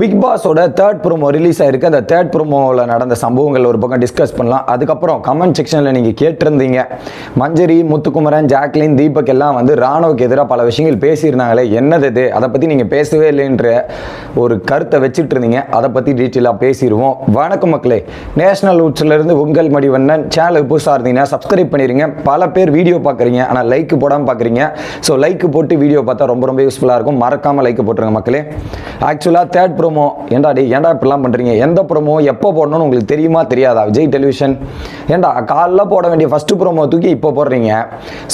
Big பாஸோட third promo release ஆயிருக்கு. அந்த தேர்ட் ப்ரோமோவில் நடந்த சம்பவங்கள் ஒரு பக்கம் டிஸ்கஸ் பண்ணலாம். அதுக்கப்புறம் கமெண்ட் செக்ஷனில் நீங்கள் கேட்டிருந்தீங்க. மஞ்சரி முத்துக்குமரன் ஜாக்லின் தீபக் எல்லாம் வந்து ராணுவுக்கு எதிராக பல விஷயங்கள் பேசியிருந்தாங்களே என்னது இது? அதை பற்றி நீங்கள் பேசவே இல்லைன்ற ஒரு கருத்தை வச்சுட்டு இருந்தீங்க அதை பற்றி டீட்டெயிலாக பேசிடுவோம் வணக்கம் மக்களே. நேஷனல் ரூட்ஸ்லேருந்து உங்கள் மடிவண்ணன். சேனலுக்கு புதுசாக இருந்தீங்கன்னா சப்ஸ்கிரைப் பண்ணிடுங்க பல பேர் வீடியோ பார்க்குறீங்க ஆனால் லைக் போடாமல் பார்க்குறீங்க. ஸோ லைக் போட்டு வீடியோ பார்த்தா ரொம்ப ரொம்ப யூஸ்ஃபுல்லாக இருக்கும். மறக்காமல் லைக் போட்டுருங்க மக்களே. ஆக்சுவலாக தேர்ட் ப்ரோமோ ஏண்டா டே ஏண்டா இப்படிலாம் பண்ணுறீங்க எந்த ப்ரோமோ எப்போ போடணும்னு உங்களுக்கு தெரியுமா? தெரியாதா? விஜய் டெலிவிஷன். ஏன்டா காலைல போட வேண்டிய ஃபஸ்ட்டு ப்ரோமோ தூக்கி இப்போ போடுறீங்க?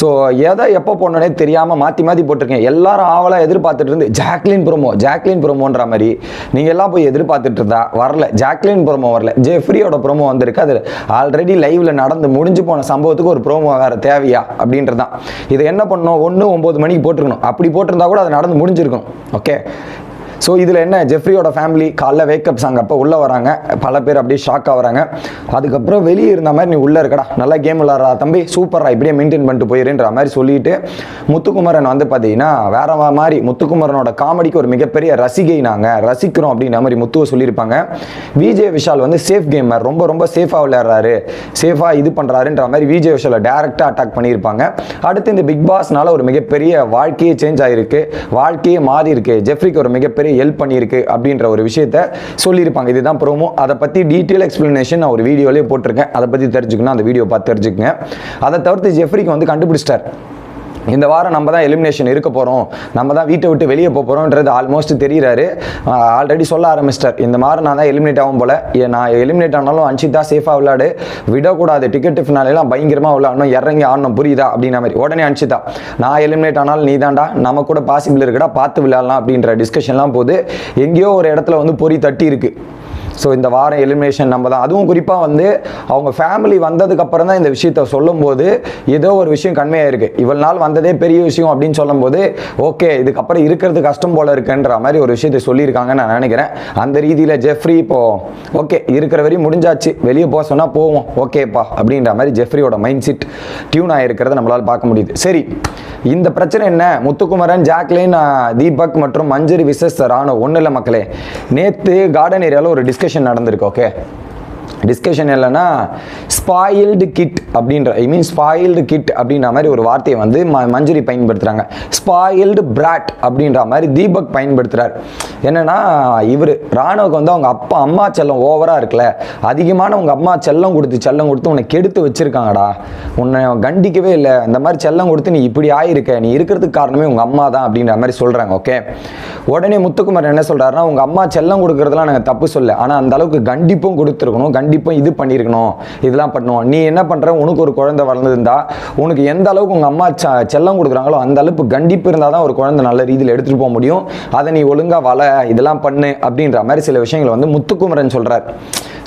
ஸோ எதை எப்போ போடணுன்னே தெரியாமல் மாற்றி மாற்றி போட்டிருக்கீங்க. எல்லாரும் ஆவலாக எதிர்பார்த்துட்டு இருந்து ஜாக்லின் ப்ரோமோ ஜாக்லின் ப்ரோமோன்ற மாதிரி. நீங்கள் எல்லாம் போய் எதிர்பார்த்துட்டு இருந்தா வரல. ஜாக்லின் ப்ரோமோ வரல. ஜெஃப்ரியோட ப்ரோமோ வந்திருக்கு. அது ஆல்ரெடி லைவில் நடந்து முடிஞ்சு போன சம்பவத்துக்கு ஒரு ப்ரோமோ வேறு தேவையா? அப்படின்றது தான் இதை என்ன பண்ணணும்? ஒன்று ஒம்பது மணிக்கு போட்டிருக்கணும். அப்படி போட்டிருந்தா கூட அது நடந்து முடிஞ்சிருக்கும். ஓகே ஸோ இதில் என்ன? ஜெஃப்ரியோட ஃபேமிலி காலைல வேக்கப் சாங் அப்போ உள்ளே வராங்க. பல பேர் அப்படியே ஷாக் ஆகுறாங்க அதுக்கப்புறம் வெளியே இருந்த மாதிரி நீ உள்ளே இருக்கடா. நல்லா கேம் விளாட்றா தம்பி. சூப்பரா இப்படியே மெயின்டைன் பண்ணிட்டு போயிருன்ற மாதிரி சொல்லிட்டு முத்துக்குமரன் வந்து பார்த்தீங்கன்னா வேற மாதிரி முத்துக்குமரனோட காமெடிக்கு ஒரு மிகப்பெரிய ரசிகை நாங்கள் ரசிக்கிறோம் அப்படின்ற மாதிரி முத்துவை சொல்லியிருப்பாங்க. விஜய் விஷால் வந்து சேஃப் கேமர் ரொம்ப ரொம்ப சேஃபாக விளையாடுறாரு. சேஃபாக இது பண்ணுறாருன்ற மாதிரி விஜய் விஷாலை டேரெக்டாக அட்டாக் பண்ணியிருப்பாங்க. அடுத்து இந்த பிக் பாஸ்னால ஒரு மிகப்பெரிய வாழ்க்கையே சேஞ்ச் ஆகிருக்கு வாழ்க்கையே மாறி இருக்கு ஜெஃப்ரிக்கு ஒரு மிகப்பெரிய ஹெல்ப் பண்ணியிருக்கு அப்படின்ற ஒரு விஷயத்த சொல்லியிருப்பாங்க. இதுதான் ப்ரோமோ அதை பற்றி டீட்டெயில் எக்ஸ்பிளனேஷன் நான் ஒரு வீடியோலேயே போட்டிருக்கேன். அதை பற்றி தெரிஞ்சுக்கணும். அந்த வீடியோ பார்த்து தெரிஞ்சுக்கங்க. அதை தவிர்த்து ஜெஃப்ரிக்கு வந்து கண்டுபிடிச்சிட்டார். இந்த வாரம் நம்ம தான் எலிமினேஷன் இருக்க போகிறோம் நம்ம தான் வீட்டை விட்டு வெளியே போக போகிறோன்றது ஆல்மோஸ்ட் தெரிகிறாரு ஆல்ரெடி சொல்ல ஆரம்பிச்சிட்டார். இந்த மாதிரி நான் தான் எலிமினேட் ஆகும் போல. நான் எலிமினேட் ஆனாலும் அன்ஷிதா சேஃபாக விளையாடு விடக்கூடாது. டிக்கெட் ஃபினாலாம் பயங்கரமாக விளையாடணும் இறங்கி ஆடணும். புரியுதா? அப்படின்ற மாதிரி. உடனே அன்ஷிதா நான் எலிமினேட் ஆனாலும் நீ தான்டா. நம்ம கூட பாசிபிள் இருக்கடா. பார்த்து விளையாடலாம் அப்படின்ற டிஸ்கஷன்லாம் போது எங்கேயோ ஒரு இடத்துல வந்து பொறி தட்டி இருக்குது ஸோ இந்த வாரம் எலிமினேஷன் நம்ம தான். அதுவும் குறிப்பாக வந்து அவங்க ஃபேமிலி வந்ததுக்கப்புறம் தான் இந்த விஷயத்த சொல்லும்போது ஏதோ ஒரு விஷயம் கண்மையாக இவ்வளோ நாள் வந்ததே பெரிய விஷயம் அப்படின்னு சொல்லும்போது ஓகே இதுக்கப்புறம் இருக்கிறது கஷ்டம் போல இருக்குன்ற மாதிரி ஒரு விஷயத்தை சொல்லியிருக்காங்கன்னு நான் நினைக்கிறேன். அந்த ரீதியில் ஜெஃப்ரி இப்போ ஓகே இருக்கிற வரையும் முடிஞ்சாச்சு. வெளியே போக சொன்னால் போவோம். ஓகேப்பா அப்படின்ற மாதிரி ஜெஃப்ரியோட மைண்ட் செட் டியூன் ஆகிருக்கிறத நம்மளால் பார்க்க முடியுது. சரி இந்த பிரச்சனை என்ன? முத்துக்குமரன் ஜாக்லின் தீபக் மற்றும் மஞ்சரி விசஸ் ராணோ ஒன்றும் இல்லை மக்களே நேற்று கார்டன் ஏரியாவில் ஒரு டிஸ்கஷன் நடந்திருக்கு ஓகே டிஸ்கஷன் இல்லைன்னா ஸ்பாயில்டு கிட் அப்படின்ற ஐ மீன் ஸ்பாயில்டு கிட் அப்படின்ற மாதிரி ஒரு வார்த்தையை வந்து ம மஞ்சுரி பயன்படுத்துகிறாங்க ஸ்பாயில்டு பிராட் அப்படின்ற மாதிரி தீபக் பயன்படுத்துகிறார் என்னன்னா இவர் ராணுவுக்கு வந்து அவங்க அப்பா அம்மா செல்லம் ஓவராக இருக்குல்ல அதிகமான உங்கள் அம்மா செல்லம் கொடுத்து செல்லம் கொடுத்து உன்னை கெடுத்து வச்சுருக்காங்கடா. உன்னை கண்டிக்கவே இல்லை. இந்த மாதிரி செல்லம் கொடுத்து நீ இப்படி ஆயிருக்க. நீ இருக்கிறதுக்கு காரணமே உங்கள் அம்மா தான் அப்படின்ற மாதிரி சொல்கிறாங்க ஓகே உடனே முத்துக்குமார் என்ன சொல்கிறாருன்னா உங்கள் அம்மா செல்லம் கொடுக்குறதுலாம் நாங்கள் தப்பு சொல்ல ஆனால் அந்த அளவுக்கு கண்டிப்பும் கொடுத்துருக்கணும் கண்டிப்பும் இது பண்ணியிருக்கணும் இதெல்லாம் பண்ணுவோம். நீ என்ன பண்ணுற உனக்கு ஒரு குழந்தை வளர்ந்துருந்தா உனக்கு எந்த அளவுக்கு உங்கள் அம்மா செல்லம் கொடுக்குறாங்களோ அந்த அளவுக்கு கண்டிப்பு இருந்தால் தான் ஒரு குழந்தை நல்ல ரீதியில் எடுத்துகிட்டு போக முடியும். அதை நீ ஒழுங்காக வள இதெல்லாம் பண்ணு அப்படின்ற மாதிரி சில விஷயங்களை வந்து முத்துக்குமரன் சொல்கிறார்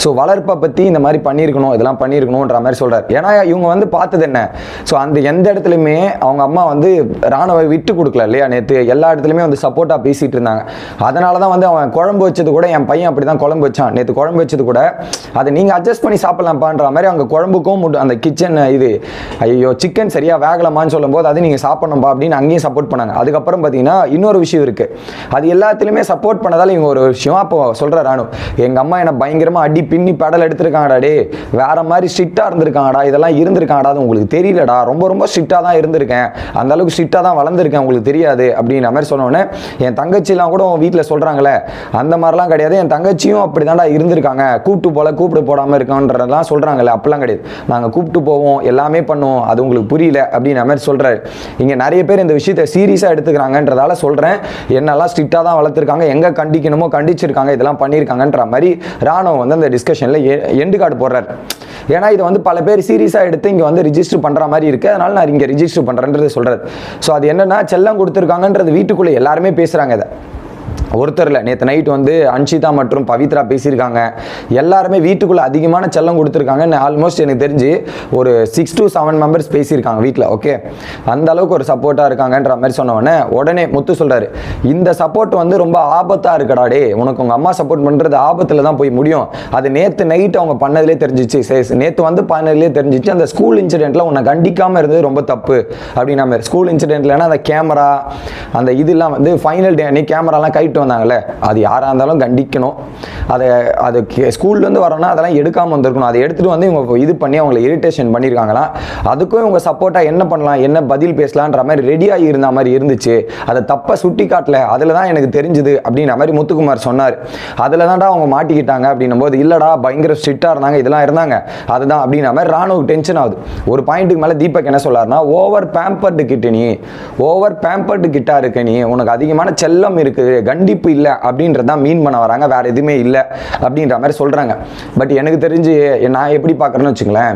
ஸோ வளர்ப்பை பற்றி இந்த மாதிரி பண்ணியிருக்கணும் இதெல்லாம் பண்ணியிருக்கணுன்ற மாதிரி சொல்கிறார் ஏன்னா இவங்க வந்து பார்த்தது என்ன? ஸோ அந்த எந்த இடத்துலையுமே அவங்க அம்மா வந்து ராணுவை விட்டு கொடுக்கல இல்லையா நேற்று எல்லா இடத்துலையுமே வந்து சப்போர்ட்டாக பேசிகிட்டு இருந்தாங்க. அதனால தான் வந்து அவன் குழம்பு வச்சது கூட என் பையன் அப்படி தான் குழம்பு வச்சான். நேற்று குழம்பு வச்சது கூட அதை நீங்கள் அட்ஜஸ்ட் பண்ணி சாப்பிட்லாம்ப்பான்ற மாதிரி அவங்க குழம்புக்கும் முட்டு- அந்த கிச்சன் இது ஐயோ சிக்கன் சரியாக வேகலமான்னு சொல்லும்போது அது நீங்கள் சாப்பிடணும்பா அப்படின்னு அங்கேயும் சப்போர்ட் பண்ணாங்க. அதுக்கப்புறம் பார்த்தீங்கன்னா இன்னொரு விஷயம் இருக்குது அது எல்லாத்துலேயுமே சப்போர்ட் பண்ணதால் இவங்க ஒரு விஷயம். அப்போ சொல்கிற ராணு எங்கள் அம்மா என்னை பயங்கரமாக அடி பின்னி பெடல் எடுத்திருக்காங்கடா டே வேறு மாதிரி ஸ்ட்ரிக்டாக இருந்திருக்காங்கடா இதெல்லாம் இருந்திருக்காங்கடா அது உங்களுக்கு தெரியலடா. ரொம்ப ரொம்ப ஸ்ட்ரிக்டாக தான் இருந்திருக்கேன். அந்த அளவுக்கு ஸ்ட்ரிக்டாக தான் வளர்ந்துருக்கேன் உங்களுக்கு தெரியாது. அப்படின்ற மாதிரி சொன்னோடனே என் தங்கச்சிலாம் கூட வீட்டில் சொல்கிறாங்களே அந்த மாதிரிலாம் கிடையாது. என் தங்கச்சியும் அப்படி தான்டா இருந்திருக்காங்க. கூப்பிட்டு போல கூப்பிட்டு போடாமல் இருக்கான்றதெல்லாம் சொல்கிறாங்களே அப்படிலாம் கிடையாது. நாங்கள் கூப்பிட்டு போவோம் எல்லாமே பண்ணுவோம். அது உங்களுக்கு புரியல. அப்படின்ற மாதிரி சொல்கிறாரு இங்கே நிறைய பேர் இந்த விஷயத்தை சீரியஸாக எடுத்துக்கிறாங்கன்றதால சொல்கிறேன் என்னெல்லாம் ஸ்ட்ரிக்டாக தான் வளர்த்துருக்காங்க எங்கே கண்டிக்கணுமோ கண்டிச்சிருக்காங்க இதெல்லாம் பண்ணியிருக்காங்கன்ற மாதிரி ராணுவம் வந்து அந்த டிஸ்கஷனில் எண்டு கார்டு போடுறாரு. ஏன்னா இதை வந்து பல பேர் சீரியஸாக எடுத்து இங்கே வந்து ரிஜிஸ்டர் பண்ணுற மாதிரி இருக்குது அதனால நான் இங்கே ரிஜிஸ்டர் பண்ணுறேன்றது சொல்கிறது ஸோ அது என்னன்னா செல்லம் கொடுத்துருக்காங்கன்றது வீட்டுக்குள்ளே எல்லாருமே பேசுகிறாங்க இதை. ஒருத்தர் இல்லை நேற்று நைட் வந்து அன்ஷிதா மற்றும் பவித்ரா பேசியிருக்காங்க. எல்லாருமே வீட்டுக்குள்ளே அதிகமான செல்லம் கொடுத்துருக்காங்க ஆல்மோஸ்ட் எனக்கு தெரிஞ்சு ஒரு சிக்ஸ் டு செவன் மெம்பர்ஸ் பேசியிருக்காங்க வீட்டில் ஓகே அந்த அளவுக்கு ஒரு சப்போர்ட்டாக இருக்காங்கன்ற மாதிரி சொன்னவொடனே உடனே முத்து சொல்கிறாரு இந்த சப்போர்ட் வந்து ரொம்ப ஆபத்தாக இருக்குடா டே உனக்கு உங்கள் அம்மா சப்போர்ட் பண்ணுறது ஆபத்தில் தான் போய் முடியும். அது நேற்று நைட் அவங்க பண்ணதிலே தெரிஞ்சிச்சு. சரி நேற்று வந்து பண்ணதுலேயே தெரிஞ்சிச்சு. அந்த ஸ்கூல் இன்சிடெண்ட்டில் உன்னை கண்டிக்காமல் இருந்தது ரொம்ப தப்பு. அப்படின்னா மாதிரி ஸ்கூல் இன்சிடெண்ட்லனா அந்த கேமரா அந்த இதெல்லாம் வந்து ஃபைனல் டே அன்னைக்கு கேமராலாம் கைட்டு பண்ணிட்டு வந்தாங்கல்ல? அது யாராக இருந்தாலும் கண்டிக்கணும். அதை அது ஸ்கூல்லேருந்து வரோன்னா அதெல்லாம் எடுக்காமல் வந்திருக்கணும். அதை எடுத்துகிட்டு வந்து இவங்க இது பண்ணி அவங்களை இரிட்டேஷன் பண்ணியிருக்காங்களாம் அதுக்கும் இவங்க சப்போர்ட்டாக என்ன பண்ணலாம்? என்ன பதில் பேசலான்ற மாதிரி ரெடியாகி இருந்த மாதிரி இருந்துச்சு. அதை தப்பை சுட்டி காட்டல. அதில் தான் எனக்கு தெரிஞ்சுது அப்படின்ற மாதிரி முத்துக்குமார் சொன்னார். அதில் தான்டா அவங்க மாட்டிக்கிட்டாங்க அப்படின்னும் போது இல்லைடா பயங்கர ஸ்ட்ரிக்டாக இருந்தாங்க இதெல்லாம் இருந்தாங்க. அதுதான் அப்படின்ற மாதிரி ராணுவ டென்ஷன் ஆகுது. ஒரு பாயிண்ட்டுக்கு மேலே தீபக் என்ன சொல்லார்னா ஓவர் பேம்பர்டு கிட்ட நீ. ஓவர் பேம்பர்டு கிட்டா இருக்க நீ. உனக்கு அதிகமான செல்லம் இருக்குது. கண்டி கண்டிப்பு இல்லை அப்படின்றதான் மீன் பண்ண வராங்க. வேற எதுவுமே இல்லை அப்படின்ற மாதிரி சொல்கிறாங்க பட் எனக்கு தெரிஞ்சு நான் எப்படி பார்க்குறேன்னு வச்சுங்களேன்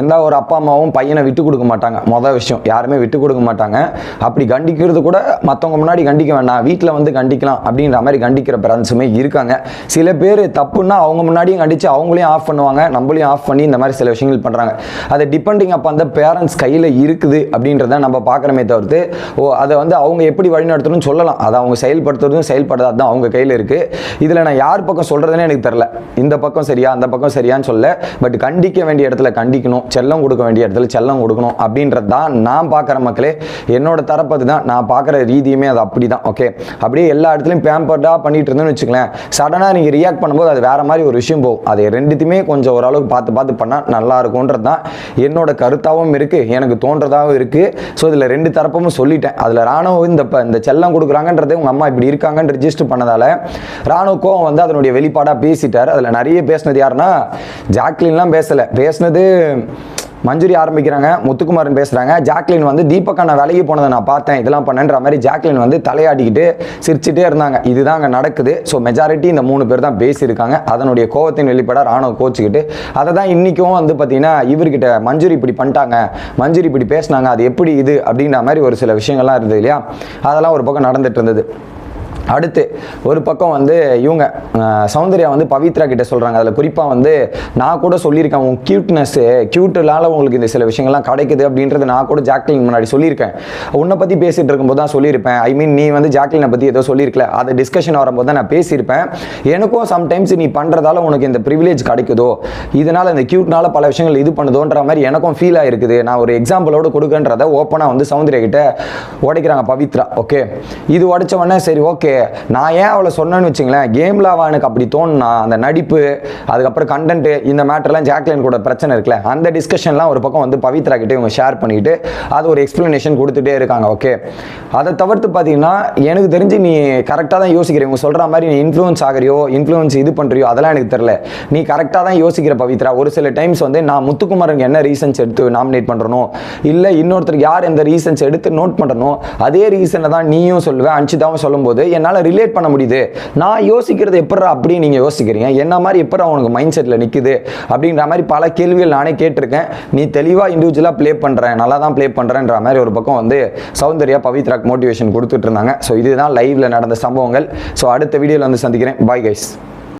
எந்த ஒரு அப்பா அம்மாவும் பையனை விட்டு கொடுக்க மாட்டாங்க. மொதல் விஷயம் யாருமே விட்டு கொடுக்க மாட்டாங்க. அப்படி கண்டிக்கிறது கூட மற்றவங்க முன்னாடி கண்டிக்க வேண்டாம். வீட்டில் வந்து கண்டிக்கலாம் அப்படின்ற மாதிரி கண்டிக்கிற பேரண்ட்ஸுமே இருக்காங்க. சில பேர் தப்புன்னா அவங்க முன்னாடியும் கண்டித்து அவங்களையும் ஆஃப் பண்ணுவாங்க. நம்மளையும் ஆஃப் பண்ணி இந்த மாதிரி சில விஷயங்கள் பண்ணுறாங்க அது டிபெண்டிங் அப்போ அந்த பேரண்ட்ஸ் கையில் இருக்குது அப்படின்றத நம்ம பார்க்குறமே தவிர்த்து ஓ அதை வந்து அவங்க எப்படி வழிநடத்தணும்னு சொல்லலாம். அதை அவங்க செயல்படுத்துறதும் செயல்படாது தான் அவங்க கையில் இருக்குது இதில் நான் யார் பக்கம் சொல்கிறதுனே எனக்கு தெரில இந்த பக்கம் சரியா அந்த பக்கம் சரியான்னு சொல்ல பட் கண்டிக்க வேண்டிய இடத்துல கண்டிக்கணும் செல்லம் கொடுக்க வேண்டிய இடத்துல செல்லம் கொடுக்கணும் அப்படின்றது தான் நான் பார்க்குற மக்களே என்னோட தரப்பது தான் நான் பார்க்குற ரீதியுமே அது அப்படி தான் ஓகே அப்படியே எல்லா இடத்துலையும் பேம்பர்டாக பண்ணிட்டு இருந்தேன்னு வச்சுக்கலேன் சடனாக நீங்கள் ரியாக்ட் பண்ணும்போது அது வேறு மாதிரி ஒரு விஷயம் போகும். அது ரெண்டுத்தையுமே கொஞ்சம் ஓரளவுக்கு பார்த்து பார்த்து பண்ணால் நல்லா இருக்கும்ன்றது தான் என்னோட கருத்தாகவும் இருக்குது எனக்கு தோன்றதாகவும் இருக்குது ஸோ இதில் ரெண்டு தரப்பும் சொல்லிட்டேன். அதில் ராணுவம் இந்த இந்த செல்லம் கொடுக்குறாங்கன்றது உங்கள் அம்மா இப்படி இருக்காங்கன்னு ரிஜிஸ்டர் பண்ணதால் ராணுவ கோவம் வந்து அதனுடைய வெளிப்பாடாக பேசிட்டார். அதில் நிறைய பேசினது யாருன்னா ஜாக்லின்லாம் பேசலை. பேசினது மஞ்சுரி ஆரம்பிக்கிறாங்க முத்துக்குமாரன் பேசுகிறாங்க ஜாக்லின் வந்து தீபக்கான வேலைக்கு விலகி போனதை நான் பார்த்தேன். இதெல்லாம் பண்ணன்ற மாதிரி ஜாக்லின் வந்து தலையாடிக்கிட்டு சிரிச்சுட்டே இருந்தாங்க. இதுதான் அங்கே நடக்குது. ஸோ மெஜாரிட்டி இந்த மூணு பேர் தான் பேசியிருக்காங்க. அதனுடைய கோவத்தின் வெளிப்பட ராணுவ கோச்சுக்கிட்டு அதை தான் இன்றைக்கும் வந்து பார்த்திங்கன்னா இவர்கிட்ட மஞ்சுரி இப்படி பண்ணிட்டாங்க மஞ்சுரி இப்படி பேசினாங்க அது எப்படி இது அப்படின்ற மாதிரி ஒரு சில விஷயங்கள்லாம் இருந்தது இல்லையா? அதெல்லாம் ஒரு பக்கம் நடந்துட்டு இருந்தது. அடுத்து ஒரு பக்கம் வந்து இவங்க சௌந்தர்யா வந்து பவித்ரா கிட்ட சொல்கிறாங்க அதில் குறிப்பாக வந்து நான் கூட சொல்லியிருக்கேன் உன் க்யூட்னஸ்ஸு க்யூட்டுனால உங்களுக்கு இந்த சில விஷயங்கள்லாம் கிடைக்குது அப்படின்றது நான் கூட ஜாக்லின் முன்னாடி சொல்லியிருக்கேன். உன்னை பற்றி பேசிகிட்டு இருக்கும்போது தான் சொல்லியிருப்பேன். ஐ மீன் நீ வந்து ஜாக்லினை பற்றி ஏதோ சொல்லியிருக்கல. அது டிஸ்கஷன் வரும்போது தான் நான் பேசியிருப்பேன். எனக்கும் சம்டைம்ஸ் நீ பண்ணுறதால உனக்கு இந்த ப்ரிவிலேஜ் கிடைக்குதோ இதனால் இந்த க்யூட்னால பல விஷயங்கள் இது பண்ணுதோன்ற மாதிரி எனக்கும் ஃபீல் ஆகிருக்குது நான் ஒரு எக்ஸாம்பிளோட கொடுக்கன்றத ஓப்பனாக வந்து சௌந்தர்யா கிட்ட உடைக்கிறாங்க பவித்ரா. ஓகே இது உடைச்ச உடனே சரி ஓகே நான் ஏன் அவளை சொன்னேன்னு வச்சுங்களேன். கேமில் அவள் எனக்கு அப்படி தோணுனா அந்த நடிப்பு அதுக்கப்புறம் கண்டென்ட்டு இந்த மேட்டர்லாம் ஜாக்லின் கூட பிரச்சனை இருக்குல்ல அந்த டிஸ்கஷன்லாம் ஒரு பக்கம் வந்து பவித்ரா கிட்டே இவங்க ஷேர் பண்ணிட்டு அது ஒரு எக்ஸ்பிளனேஷன் கொடுத்துட்டே இருக்காங்க ஓகே அதை தவிர்த்து பார்த்தீங்கன்னா எனக்கு தெரிஞ்சு நீ கரெக்டாக தான் யோசிக்கிற. இவங்க சொல்கிற மாதிரி நீ இன்ஃப்ளூயன்ஸ் ஆகிறியோ இன்ஃப்ளூயன்ஸ் இது பண்ணுறியோ அதெல்லாம் எனக்கு தெரில நீ கரெக்டாக தான் யோசிக்கிற பவித்ரா. ஒரு சில டைம்ஸ் வந்து நான் முத்துக்குமாரனுக்கு என்ன ரீசன்ஸ் எடுத்து நாமினேட் பண்ணுறனோ இல்லை இன்னொருத்தருக்கு யார் எந்த ரீசன்ஸ் எடுத்து நோட் பண்ணுறனோ அதே ரீசனை தான் நீயும் சொல்லுவேன் அன்சிதாவும் சொல்லும்போது என்னால் ரிலேட் பண்ண முடியுது? நான் யோசிக்கிறது எப்படா அப்படின்னு நீங்கள் யோசிக்கிறீங்க. என்ன மாதிரி எப்படா உனக்கு மைண்ட் செட்டில் நிற்குது அப்படின்ற மாதிரி பல கேள்விகள் நானே கேட்டிருக்கேன். நீ தெளிவாக இண்டிவிஜுவலாக ப்ளே பண்ணுறேன் நல்லா தான் ப்ளே பண்ணுறேன்ற மாதிரி ஒரு பக்கம் வந்து சௌந்தர்யா பவித்ராக்கு மோட்டிவேஷன் கொடுத்துட்டு இருந்தாங்க. ஸோ இதுதான் லைவில் நடந்த சம்பவங்கள். ஸோ அடுத்த வீடியோவில் வந்து சந்திக்கிறேன். Bye guys